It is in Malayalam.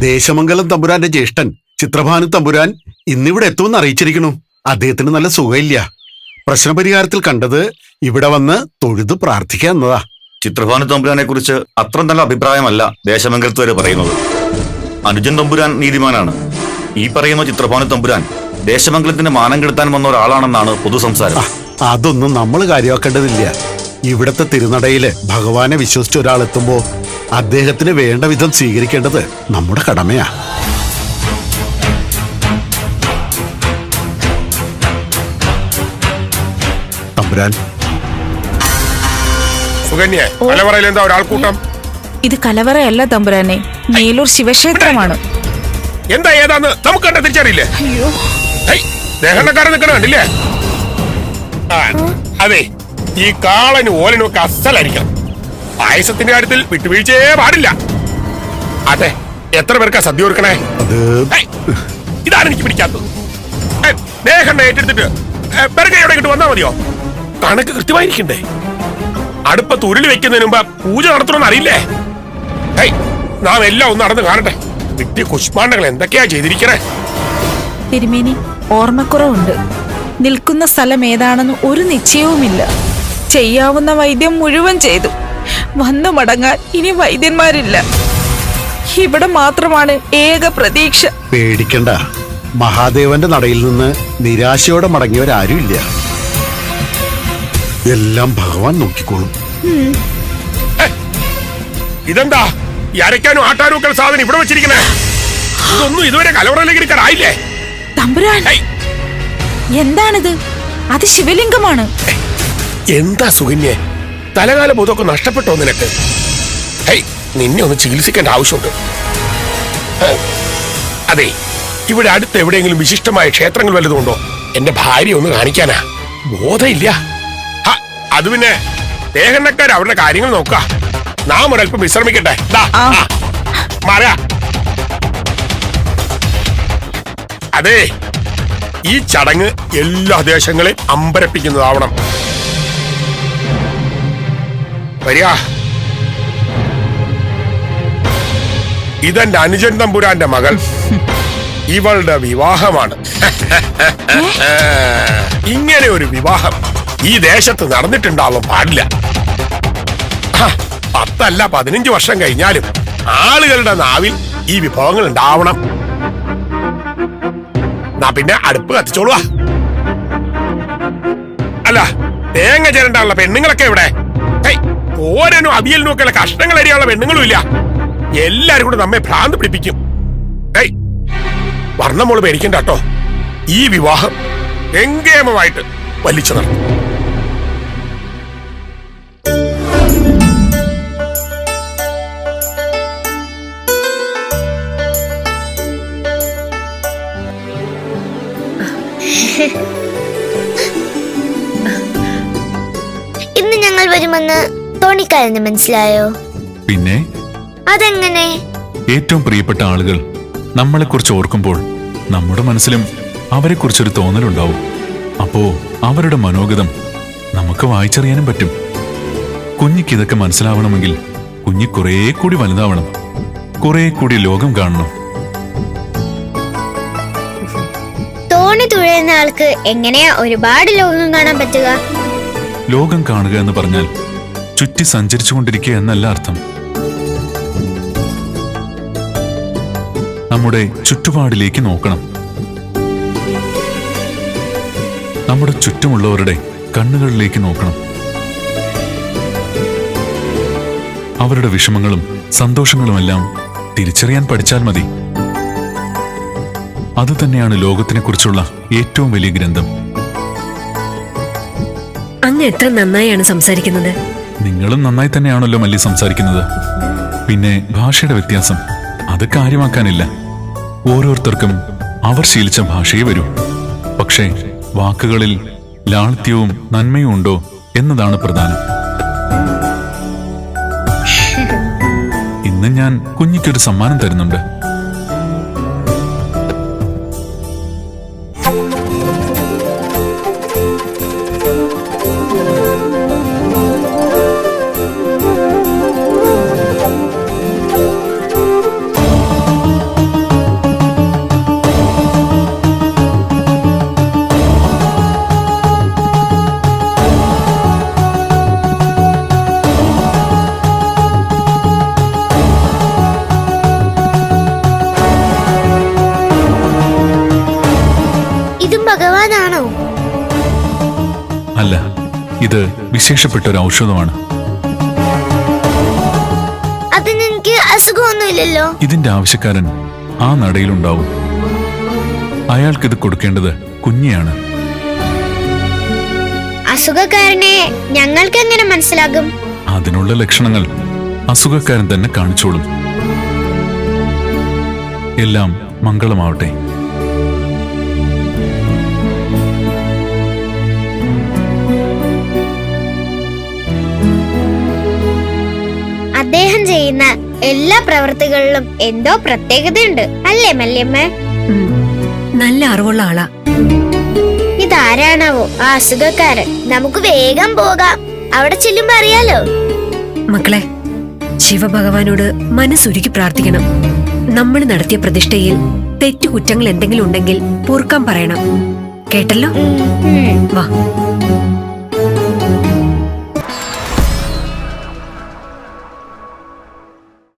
ദേശമംഗലം തമ്പുരാന്റെ ജ്യേഷ്ഠൻ ചിത്രഭാനു തമ്പുരാൻ ഇന്നിവിടെ എത്തുമെന്ന് അറിയിച്ചിരിക്കണു അദ്ദേഹത്തിന് നല്ല സുഖമില്ല. പ്രശ്നപരിഹാരത്തിൽ കണ്ടത് ഇവിടെ വന്ന് തൊഴുത് പ്രാർത്ഥിക്കുക എന്നതാ. ചിത്രഭാനു തമ്പുരാനെ കുറിച്ച് അത്ര നല്ല അഭിപ്രായമല്ല ദേശമംഗലത്തുവരെ പറയുന്നത്. അനുജൻ തമ്പുരാൻ നീതിമാനാണ്. ഈ പറയുന്ന ചിത്രഭാനു തമ്പുരാൻ ദേശമംഗലത്തിന്റെ മാനം കെടുത്താൻ വന്ന ഒരാളാണെന്നാണ് പൊതുസംസാരം. അതൊന്നും നമ്മൾ കാര്യമാക്കേണ്ടതില്ല. ഇവിടത്തെ തിരുനടയിൽ ഭഗവാനെ വിശ്വസിച്ച ഒരാൾ എത്തുമ്പോ അദ്ദേഹത്തിന് വേണ്ട വിധം സ്വീകരിക്കേണ്ടത് നമ്മുടെ കടമയാ. തമ്പുരാൻ. സുകന്യെ കലവറയിൽ എന്താ ഒരാൾക്കൂട്ടം? ഇത് കലവറയല്ല തമ്പുരാനെ മേലൂർ ശിവക്ഷേത്രമാണ്. എന്താ ഏതാന്ന് നമുക്ക് കണ്ട തിരിച്ചറിയില്ലേ? അയ്യോ. ഹേയ്, ദേഹണ്ണക്കാരൻ നിൽക്കണ കണ്ടില്ലേ? അതെ ഈ കാളനും ഓലനും ഒക്കെ അസലായിരിക്കണം. പായസത്തിന്റെ കാര്യത്തിൽ വിട്ടുവീഴ്ചയേ പാടില്ല. അതെ എത്ര പേർക്കാ സദ്യ ഒരുക്കണേ? ഇതാണ് എനിക്ക് പിടിക്കാത്തത്. ദേഹം ദേഹണ്ണ ഏറ്റെടുത്തിട്ട് പെരകയോടെ ഇങ്ങോട്ട് വന്നാ മതിയോ? കണക്ക് കൃത്യമായിരിക്കണ്ടേ? അടുപ്പത്ത് ഉരുളി വെക്കുന്നതിന് മുമ്പ് പൂജ നടത്തണമെന്ന് അറിയില്ലേ? ഹേയ് നാം എല്ലാം ഒന്ന് നടന്ന് കാണട്ടെ. വിട്ടി കുഷ്മാണ്ടകൾ എന്തൊക്കെയാ ചെയ്തിരിക്കണേ? തിരുമേനി ഓർമ്മക്കുറവുണ്ട്. നിൽക്കുന്ന സ്ഥലം ഏതാണെന്ന് ഒരു നിശ്ചയവുമില്ല. ചെയ്യാവുന്ന വൈദ്യം മുഴുവൻ ചെയ്തു. വന്നു മടങ്ങാൻ ഇനി വൈദ്യന്മാരില്ല. ഇവിടെ മാത്രമാണ് ഏക പ്രതീക്ഷ. പേടിക്കണ്ട. മഹാദേവന്റെ നടയിൽ നിന്ന് നിരാശയോടെ മടങ്ങിയവരാരും ഇല്ല എല്ലാം ഭഗവാൻ നോക്കിക്കോളും. ഇതെന്താ? ഈ അരയ്ക്കാനും ആട്ടാനും ഒക്കെ സാധനം ഇവിടെ വെച്ചിരിക്കണേ ഇതൊന്നും ഇതുവരെ കലവറയിലേക്ക് എടുക്കാറായില്ലേ തമ്പുരാൻ എന്താണിത്? അത് ശിവലിംഗമാണ്. എന്താ സുകന്യെ? തലകാല ബോധമൊക്കെ നഷ്ടപ്പെട്ടോ നിനക്ക്? ഹേയ് നിന്നെ ഒന്ന് ചികിത്സിക്കേണ്ട ആവശ്യമുണ്ട്. അതെ ഇവിടെ അടുത്ത് എവിടെയെങ്കിലും വിശിഷ്ടമായ ക്ഷേത്രങ്ങൾ വല്ലതുമുണ്ടോ? എന്റെ ഭാര്യ ഒന്ന് കാണിക്കാനാ. ബോധമില്ല അത് പിന്നെ ദേഹണ്ണക്കാർ അവരുടെ കാര്യങ്ങൾ നോക്ക നാം ഒരൽപ്പം വിശ്രമിക്കട്ടെ. മാറാ. അതെ ഈ ചടങ്ങ് എല്ലാ ദേശങ്ങളെയും അമ്പരപ്പിക്കുന്നതാവണം. വരിക. ഇതെന്റെ അനുജൻ തമ്പുരാന്റെ മകൾ. ഇവളുടെ വിവാഹമാണ്. ഇങ്ങനെ ഒരു വിവാഹം ഈ ദേശത്ത് നടന്നിട്ടുണ്ടാവാൻ പാടില്ല. പത്തല്ല പതിനഞ്ച് വർഷം കഴിഞ്ഞാലും ആളുകളുടെ നാവിൽ ഈ വിഭവങ്ങൾ ഉണ്ടാവണം. എന്നാ പിന്നെ അടുപ്പ് കത്തിച്ചോളുക. അല്ല തേങ്ങ ചിരണ്ടാനുള്ള പെണ്ണുങ്ങളൊക്കെ ഇവിടെ ഹേയ്, ഓരനും അവിയലിനും ഒക്കെ കഷ്ണങ്ങൾ അരിയാനുള്ള പെണ്ണുങ്ങളും ഇല്ല. എല്ലാരും കൂടെ നമ്മെ ഭ്രാന്ത് പിടിപ്പിക്കും. ഏയ് വർണമോൾ പേടിക്കണ്ട കേട്ടോ. ഈ വിവാഹം എങ്കേമമായിട്ട് വലിച്ചു നടത്തും. ഇന്ന് ഞങ്ങൾ വരുമെന്ന് തോണിക്കാരന് മനസ്സിലായോ? പിന്നെ? അതെങ്ങനെ? ഏറ്റവും പ്രിയപ്പെട്ട ആളുകൾ നമ്മളെക്കുറിച്ച് ഓർക്കുമ്പോൾ നമ്മുടെ മനസ്സിലും അവരെക്കുറിച്ചൊരു തോന്നലുണ്ടാവും. അപ്പോ അവരുടെ മനോഗതം നമുക്ക് വായിച്ചറിയാനും പറ്റും. കുഞ്ഞിക്ക് ഇതൊക്കെ മനസ്സിലാവണമെങ്കിൽ കുഞ്ഞി കുറേ കൂടി വലുതാവണം. കുറേ കൂടി ലോകം കാണണം. തോണി തുഴയുന്ന ആൾക്ക് എങ്ങനെയാ ഒരുപാട് ലോകം കാണാൻ പറ്റുക? ലോകം കാണുക എന്ന് പറഞ്ഞാൽ ചുറ്റി സഞ്ചരിച്ചുകൊണ്ടിരിക്കുക എന്നല്ല അർത്ഥം. നമ്മുടെ ചുറ്റുപാടിലേക്ക് നോക്കണം. നമ്മുടെ ചുറ്റുമുള്ളവരുടെ കണ്ണുകളിലേക്ക് നോക്കണം. അവരുടെ വിഷമങ്ങളും സന്തോഷങ്ങളുമെല്ലാം തിരിച്ചറിയാൻ പഠിച്ചാൽ മതി. അതുതന്നെയാണ് ലോകത്തിനെക്കുറിച്ചുള്ള ഏറ്റവും വലിയ ഗ്രന്ഥം. അങ്ങ് എത്ര നന്നായാണ് സംസാരിക്കുന്നത്. നിങ്ങളും നന്നായി തന്നെയാണല്ലോ മല്ലി സംസാരിക്കുന്നത്. പിന്നെ ഭാഷയുടെ വ്യത്യാസം. അത് കാര്യമാക്കാനില്ല. ഓരോരുത്തർക്കും അവർ ശീലിച്ച ഭാഷയെ വരൂ. പക്ഷേ വാക്കുകളിൽ ലാളിത്യവും നന്മയും ഉണ്ടോ എന്നതാണ് പ്രധാനം. ഇന്ന് ഞാൻ കുഞ്ഞിക്കൊരു സമ്മാനം തരുന്നുണ്ട്. ഭഗവാനാണോ? അല്ല ഇത് വിശേഷപ്പെട്ട ഒരു ഔഷധമാണ്. അതിനെനിക്ക് അസുഖമൊന്നുമില്ലല്ലോ. ഇതിന്റെ ആവശ്യക്കാരൻ ആ നടയിലുണ്ടാവും. അയാൾക്കിത് കൊടുക്കേണ്ടത് കുഞ്ഞിയാണ്. അസുഖക്കാരനെ ഞങ്ങൾക്ക് എങ്ങനെ മനസ്സിലാകും? അതിനുള്ള ലക്ഷണങ്ങൾ അസുഖക്കാരൻ തന്നെ കാണിച്ചോളും. എല്ലാം മംഗളമാവട്ടെ. ചെയ്യുന്ന എല്ലാ പ്രവൃത്തികളിലും എന്തോ പ്രത്യേകതയുണ്ട്. അല്ലേ മല്യമ്മ നല്ല അറിവുള്ള ആളാ. ഇതാരാണാവോ ആ അസുഖക്കാരൻ? നമുക്ക് വേഗം പോകാം. അവിടെ ചെല്ലുമ്പോ അറിയാലോ? മക്കളെ ശിവഭഗവാനോട് മനസ്സുരുക്കി പ്രാർത്ഥിക്കണം. നമ്മൾ നടത്തിയ പ്രതിഷ്ഠയിൽ തെറ്റു കുറ്റങ്ങൾ എന്തെങ്കിലും ഉണ്ടെങ്കിൽ പൊറുക്കാൻ പറയണം. കേട്ടല്ലോ. വാ.